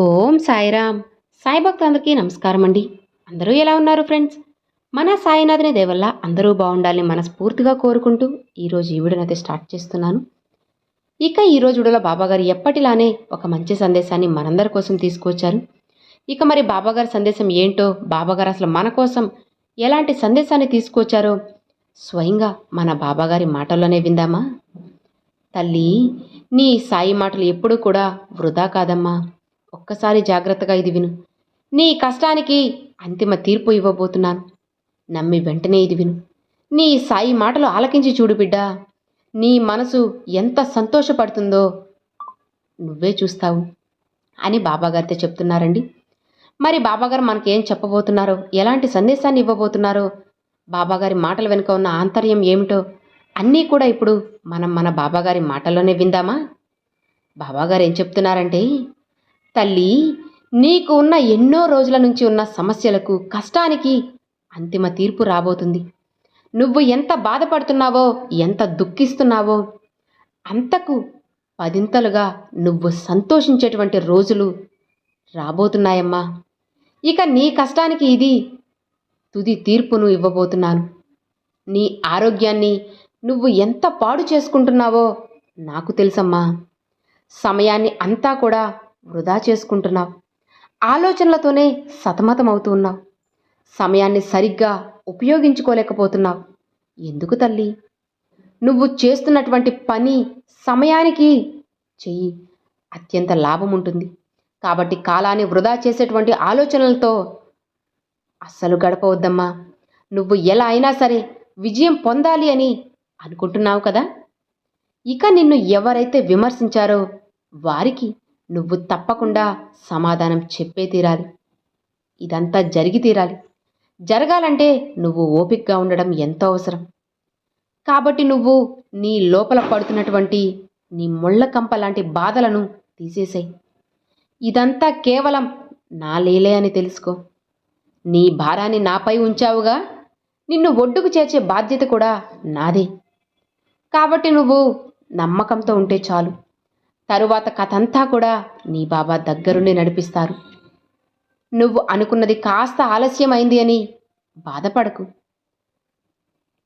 ఓం సాయిరామ్. సాయి భక్తులందరికీ నమస్కారం అండి. అందరూ ఎలా ఉన్నారు ఫ్రెండ్స్? మన సాయినాథుని దేవల్ల అందరూ బాగుండాలని మనస్ఫూర్తిగా కోరుకుంటూ ఈరోజు ఈ వీడియోనైతే స్టార్ట్ చేస్తున్నాను. ఇక ఈరోజు వీడియోలో బాబాగారు ఎప్పటిలానే ఒక మంచి సందేశాన్ని మనందరి కోసం తీసుకొచ్చారు ఇక మరి బాబాగారి సందేశం ఏంటో బాబాగారు అసలు మన కోసం ఎలాంటి సందేశాన్ని తీసుకొచ్చారో స్వయంగా మన బాబాగారి మాటల్లోనే విందామా? తల్లి నీ సాయి మాటలు ఎప్పుడూ కూడా వృధా కాదమ్మా. ఒక్కసారి జాగ్రత్తగా ఇది విను. నీ కష్టానికి అంతిమ తీర్పు ఇవ్వబోతున్నాను. నమ్మి వెంటనే ఇది విను. నీ సాయి మాటలు ఆలకించి చూడు బిడ్డా. నీ మనసు ఎంత సంతోషపడుతుందో నువ్వే చూస్తావు అని బాబాగారితో చెప్తున్నారండి. మరి బాబాగారు మనకేం చెప్పబోతున్నారో ఎలాంటి సందేశాన్ని ఇవ్వబోతున్నారో బాబాగారి మాటల వెనుక ఉన్న ఆంతర్యం ఏమిటో అన్నీ కూడా ఇప్పుడు మనం మన బాబాగారి మాటల్లోనే విందామా? బాబాగారు ఏం చెప్తున్నారంటే తల్లి నీకు ఉన్న ఎన్నో రోజుల నుంచి ఉన్న సమస్యలకు కష్టానికి అంతిమ తీర్పు రాబోతుంది. నువ్వు ఎంత బాధపడుతున్నావో ఎంత దుఃఖిస్తున్నావో అంతకు పదింతలుగా నువ్వు సంతోషించేటువంటి రోజులు రాబోతున్నాయమ్మా. ఇక నీ కష్టానికి ఇది తుది తీర్పును ఇవ్వబోతున్నాను. నీ ఆరోగ్యాన్ని నువ్వు ఎంత పాడు చేసుకుంటున్నావో నాకు తెలుసమ్మా. సమయాన్ని అంతా కూడా వృధా చేసుకుంటున్నావు. ఆలోచనలతోనే సతమతమవుతూ ఉన్నావు. సమయాన్ని సరిగ్గా ఉపయోగించుకోలేకపోతున్నావు. ఎందుకు తల్లి? నువ్వు చేస్తున్నటువంటి పని సమయానికి చెయ్యి. అత్యంత లాభం ఉంటుంది. కాబట్టి కాలాన్ని వృధా చేసేటువంటి ఆలోచనలతో అస్సలు గడపవద్దమ్మా. నువ్వు ఎలా అయినా సరే విజయం పొందాలి అని అనుకుంటున్నావు కదా? ఇక నిన్ను ఎవరైతే విమర్శించారో వారికి నువ్వు తప్పకుండా సమాధానం చెప్పే తీరాలి. ఇదంతా జరిగి తీరాలి. జరగాలంటే నువ్వు ఓపికగా ఉండడం ఎంతో అవసరం. కాబట్టి నువ్వు నీ లోపల పడుతున్నటువంటి నీ ముళ్ళ కంప లాంటి బాధలను తీసేసాయి. ఇదంతా కేవలం నా లీలే అని తెలుసుకో. నీ భారాన్ని నాపై ఉంచావుగా నిన్ను ఒడ్డుకు చేర్చే బాధ్యత కూడా నాదే. కాబట్టి నువ్వు నమ్మకంతో ఉంటే చాలు. తరువాత కథంతా కూడా నీ బాబా దగ్గరుండి నడిపిస్తారు. నువ్వు అనుకున్నది కాస్త ఆలస్యమైంది అని బాధపడకు.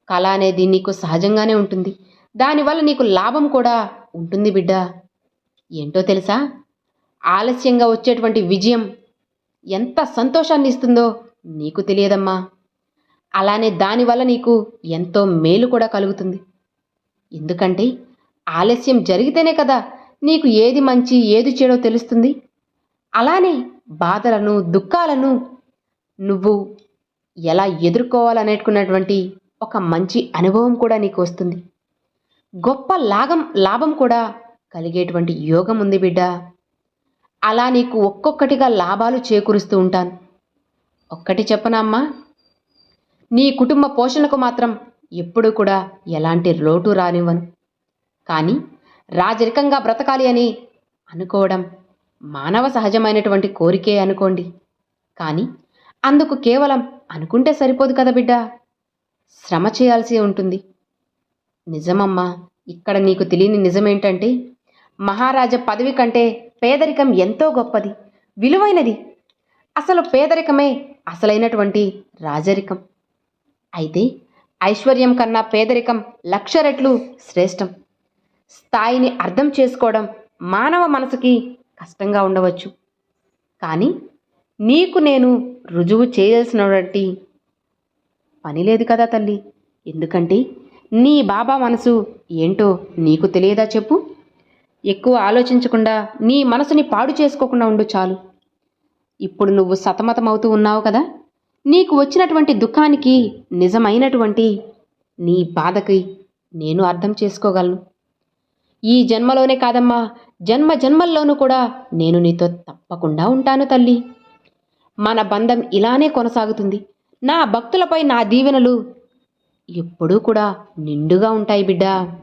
కళ అనేది నీకు సహజంగానే ఉంటుంది. దానివల్ల నీకు లాభం కూడా ఉంటుంది బిడ్డ. ఏంటో తెలుసా? ఆలస్యంగా వచ్చేటువంటి విజయం ఎంత సంతోషాన్ని ఇస్తుందో నీకు తెలియదమ్మా. అలానే దానివల్ల నీకు ఎంతో మేలు కూడా కలుగుతుంది. ఎందుకంటే ఆలస్యం జరిగితేనే కదా నీకు ఏది మంచి ఏది చెడో తెలుస్తుంది? అలానే బాధలను దుఃఖాలను నువ్వు ఎలా ఎదుర్కోవాలనేటుకున్నటువంటి ఒక మంచి అనుభవం కూడా నీకు వస్తుంది. గొప్ప లాభం లాభం కూడా కలిగేటువంటి యోగం ఉంది బిడ్డ. అలా నీకు ఒక్కొక్కటిగా లాభాలు చేకూరుస్తూ ఉంటాను. ఒక్కటి చెప్పనా అమ్మా? నీ కుటుంబ పోషణకు మాత్రం ఎప్పుడూ కూడా ఎలాంటి లోటు రానివ్వను. కానీ రాజరికంగా బ్రతకాలి అని అనుకోవడం మానవ సహజమైనటువంటి కోరికే అనుకోండి. కానీ అందుకు కేవలం అనుకుంటే సరిపోదు కదా బిడ్డ. శ్రమ చేయాల్సి ఉంటుంది. నిజమమ్మా ఇక్కడ నీకు తెలియని నిజమేంటంటే మహారాజా పదవి కంటే పేదరికం ఎంతో గొప్పది విలువైనది. అసలు పేదరికమే అసలైనటువంటి రాజరికం. అయితే ఐశ్వర్యం కన్నా పేదరికం లక్ష రెట్లు శ్రేష్టం. స్థాయిని అర్థం చేసుకోవడం మానవ మనసుకి కష్టంగా ఉండవచ్చు. కానీ నీకు నేను రుజువు చేయాల్సినటువంటి పని లేదు కదా తల్లి. ఎందుకంటే నీ బాబా మనసు ఏంటో నీకు తెలియదా చెప్పు. ఎక్కువ ఆలోచించకుండా నీ మనసుని పాడు చేసుకోకుండా ఉండు చాలు. ఇప్పుడు నువ్వు సతమతమవుతూ ఉన్నావు కదా. నీకు వచ్చినటువంటి దుఃఖానికి నిజమైనటువంటి నీ బాధకి నేను అర్థం చేసుకోగలను. ఈ జన్మలోనే కాదమ్మా. జన్మ జన్మల్లోనూ కూడా నేను నీతో తప్పకుండా ఉంటాను తల్లి. మన బంధం ఇలానే కొనసాగుతుంది. నా భక్తులపై నా దీవెనలు ఎప్పుడూ కూడా నిండుగా ఉంటాయి బిడ్డా.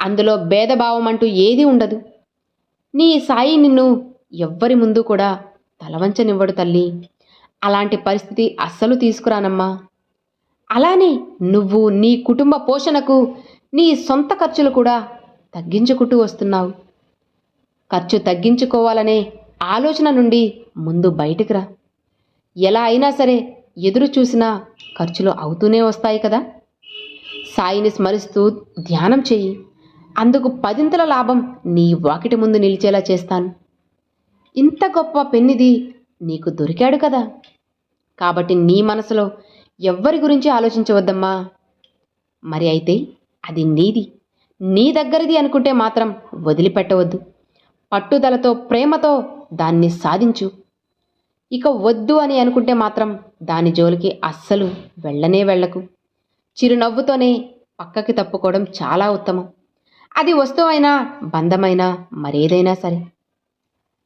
అందులో భేదభావం అంటూ ఏదీ ఉండదు. నీ సాయి నిన్ను ఎవ్వరి ముందు కూడా తలవంచనివ్వడు తల్లి. అలాంటి పరిస్థితి అస్సలు తీసుకురానమ్మా. అలానే నువ్వు నీ కుటుంబ పోషణకు నీ సొంత ఖర్చులు కూడా తగ్గించుకుంటూ వస్తున్నావు. ఖర్చు తగ్గించుకోవాలనే ఆలోచన నుండి ముందు బయటికి రా. ఎలా అయినా సరే ఎదురు చూసినా ఖర్చులు అవుతూనే వస్తాయి కదా. సాయిని స్మరిస్తూ ధ్యానం చెయ్యి అందుకు పదింతల లాభం నీ వాకిటి ముందు నిలిచేలా చేస్తాను. ఇంత గొప్ప పెన్నిది నీకు దొరికాడు కదా. కాబట్టి నీ మనసులో ఎవ్వరి గురించి ఆలోచించవద్దమ్మా. మరి అయితే అది నీది. నీ దగ్గరిది అనుకుంటే మాత్రం వదిలిపెట్టవద్దు. పట్టుదలతో ప్రేమతో దాన్ని సాధించు. ఇక వద్దు అని అనుకుంటే మాత్రం దాని జోలికి అస్సలు వెళ్ళనే వెళ్ళకు. చిరునవ్వుతోనే పక్కకి తప్పుకోవడం చాలా ఉత్తమం. అది వస్తువైనా బంధమైనా మరేదైనా సరే.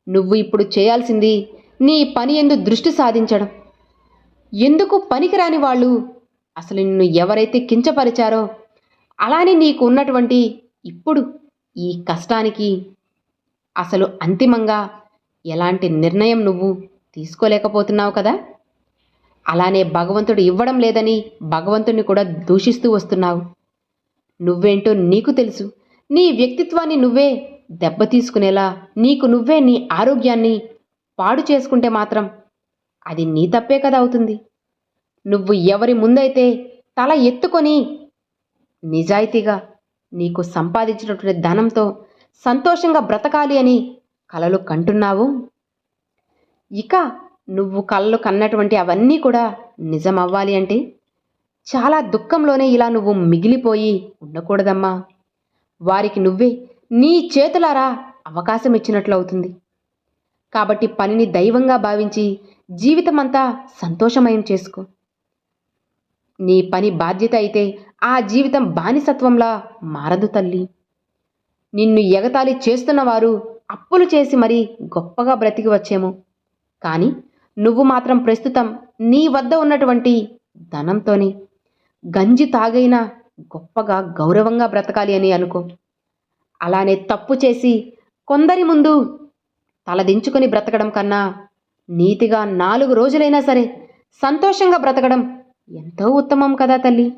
నువ్వు ఇప్పుడు చేయాల్సింది నీ పని ఎందు దృష్టి సాధించడం. ఎందుకు పనికిరాని వాళ్ళు అసలు నిన్ను ఎవరైతే కించపరిచారో అలానే నీకు ఉన్నటువంటి ఇప్పుడు ఈ కష్టానికి అసలు అంతిమంగా ఎలాంటి నిర్ణయం నువ్వు తీసుకోలేకపోతున్నావు కదా? అలానే భగవంతుడు ఇవ్వడం లేదని భగవంతుడిని కూడా దూషిస్తూ వస్తున్నావు. నువ్వేంటో నీకు తెలుసు. నీ వ్యక్తిత్వాన్ని నువ్వే దెబ్బ తీసుకునేలా నీకు నువ్వే నీ ఆరోగ్యాన్ని పాడు చేసుకుంటే మాత్రం అది నీ తప్పే కదా అవుతుంది. నువ్వు ఎవరి ముందైతే తల ఎత్తుకొని నిజాయితీగా నీకు సంపాదించినటువంటి ధనంతో సంతోషంగా బ్రతకాలి అని కలలు కంటున్నావు? ఇక నువ్వు కళ్ళు కన్నటువంటి అవన్నీ కూడా నిజం అవ్వాలి అంటే చాలా దుఃఖంలోనే ఇలా నువ్వు మిగిలిపోయి ఉండకూడదమ్మా. వారికి నువ్వే నీ చేతులారా అవకాశం ఇచ్చినట్లు అవుతుంది కాబట్టి పనిని దైవంగా భావించి జీవితమంతా సంతోషమయం చేసుకో. నీ పని బాధ్యత అయితే ఆ జీవితం బానిసత్వంలా మారదు తల్లి. నిన్ను ఎగతాళి చేస్తున్న వారు అప్పులు చేసి మరీ గొప్పగా బ్రతికి వచ్చేమో. కానీ నువ్వు మాత్రం ప్రస్తుతం నీ వద్ద ఉన్నటువంటి ధనంతోనే గంజి తాగైనా గొప్పగా గౌరవంగా బ్రతకాలి అని అనుకో. అలానే తప్పు చేసి కొందరి ముందు తలదించుకొని బ్రతకడం కన్నా నీతిగా నాలుగు రోజులైనా సరే సంతోషంగా బ్రతకడం ఎంతో ఉత్తమం కదా తల్లి.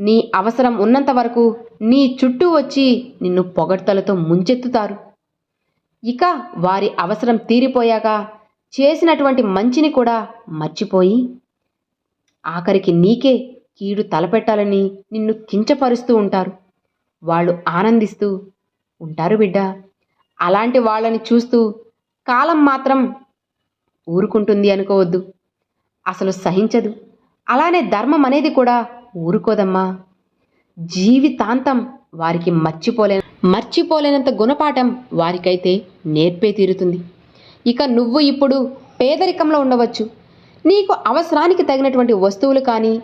నీ అవసరం ఉన్నంత వరకు నీ చుట్టూ వచ్చి నిన్ను పొగడ్తలతో ముంచెత్తుతారు. ఇక వారి అవసరం తీరిపోయాక చేసినటువంటి మంచిని కూడా మర్చిపోయి ఆఖరికి నీకే కీడు తలపెట్టాలని నిన్ను కించపరుస్తూ ఉంటారు. వాళ్ళు ఆనందిస్తూ ఉంటారు బిడ్డ. అలాంటి వాళ్ళని చూస్తూ కాలం మాత్రం ఊరుకుంటుంది అనుకోవద్దు. అసలు సహించదు. అలానే ధర్మం అనేది కూడా ఊరుకోదమ్మా. జీవితాంతం వారికి మర్చిపోలే మర్చిపోలేనంత గుణపాఠం వారికైతే నేర్పే తీరుతుంది. ఇక నువ్వు ఇప్పుడు పేదరికంలో ఉండవచ్చు. నీకు అవసరానికి తగినటువంటి వస్తువులు కానీ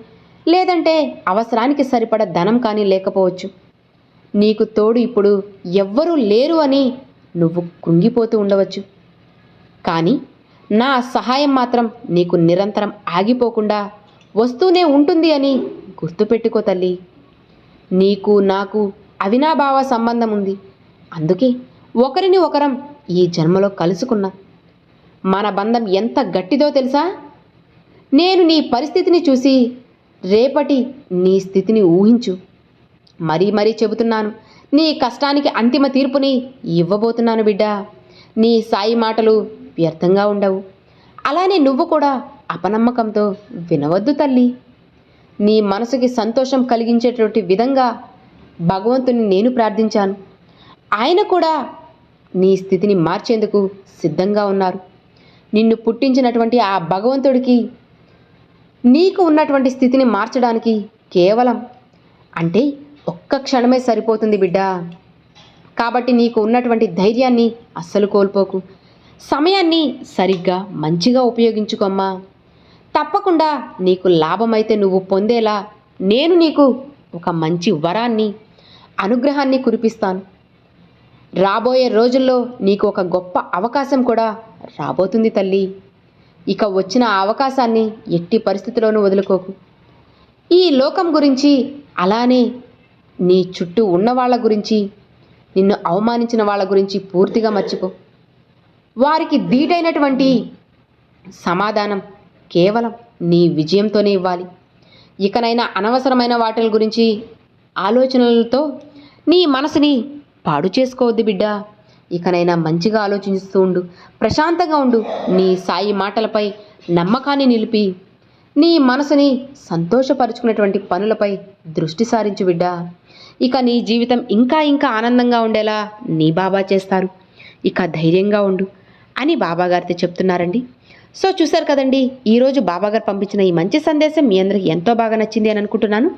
లేదంటే అవసరానికి సరిపడ ధనం కానీ లేకపోవచ్చు. నీకు తోడు ఇప్పుడు ఎవ్వరూ లేరు అని నువ్వు కుంగిపోతూ ఉండవచ్చు. కానీ నా సహాయం మాత్రం నీకు నిరంతరం ఆగిపోకుండా వస్తూనే ఉంటుంది అని గుర్తుపెట్టుకో తల్లి. నీకు నాకు అవినాభావ సంబంధం ఉంది. అందుకే ఒకరిని ఒకరం ఈ జన్మలో కలుసుకున్నాం. మన బంధం ఎంత గట్టిదో తెలుసా? నేను నీ పరిస్థితిని చూసి రేపటి నీ స్థితిని ఊహించు. మరీ మరీ చెబుతున్నాను నీ కష్టానికి అంతిమ తీర్పుని ఇవ్వబోతున్నాను బిడ్డా. నీ సాయి మాటలు వ్యర్థంగా ఉండవు. అలానే నువ్వు కూడా అపనమ్మకంతో వినవద్దు తల్లి. నీ మనసుకి సంతోషం కలిగించేటువంటి విధంగా భగవంతుని నేను ప్రార్థించాను. ఆయన కూడా నీ స్థితిని మార్చేందుకు సిద్ధంగా ఉన్నారు. నిన్ను పుట్టించినటువంటి ఆ భగవంతుడికి నీకు ఉన్నటువంటి స్థితిని మార్చడానికి కేవలం అంటే ఒక్క క్షణమే సరిపోతుంది బిడ్డ. కాబట్టి నీకు ఉన్నటువంటి ధైర్యాన్ని అస్సలు కోల్పోకు. సమయాన్ని సరిగ్గా మంచిగా ఉపయోగించుకోమ్మా. తప్పకుండా నీకు లాభమైతే నువ్వు పొందేలా నేను నీకు ఒక మంచి వరాన్ని అనుగ్రహాన్ని కురిపిస్తాను. రాబోయే రోజుల్లో నీకు ఒక గొప్ప అవకాశం కూడా రాబోతుంది తల్లి. ఇక వచ్చిన అవకాశాన్ని ఎట్టి పరిస్థితిలోనూ వదులుకోకు. ఈ లోకం గురించి అలానే నీ చుట్టూ ఉన్న వాళ్ళ గురించి నిన్ను అవమానించిన వాళ్ళ గురించి పూర్తిగా మర్చిపో. వారికి ధీటైనటువంటి సమాధానం కేవలం నీ విజయంతోనే ఇవ్వాలి. ఇకనైనా అనవసరమైన వాటిల గురించి ఆలోచనలతో నీ మనసుని పాడు చేసుకోవద్దు బిడ్డా. ఇకనైనా మంచిగా ఆలోచిస్తూ ఉండు. ప్రశాంతంగా ఉండు. నీ సాయి మాటలపై నమ్మకాన్ని నిలిపి నీ మనసుని సంతోషపరుచుకునేటువంటి పనులపై దృష్టి సారించు బిడ్డా. ఇక నీ జీవితం ఇంకా ఇంకా ఆనందంగా ఉండేలా నీ బాబా చేస్తారు. ఇక ధైర్యంగా ఉండు అని బాబాగారితో చెప్తున్నారండి. సో చూశారు కదండి ఈరోజు బాబాగారు పంపించిన ఈ మంచి సందేశం మీ అందరికి ఎంతో బాగా నచ్చింది అని అనుకుంటున్నాను.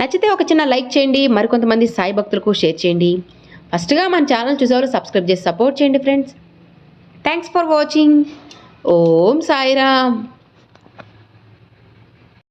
నచ్చితే ఒక చిన్న లైక్ చేయండి మరికొంతమంది సాయి భక్తులకు షేర్ చేయండి. ఫస్ట్గా మన ఛానల్ చూసేవారు సబ్స్క్రైబ్ చేసి సపోర్ట్ చేయండి friends. Thanks for watching. Om Sairam.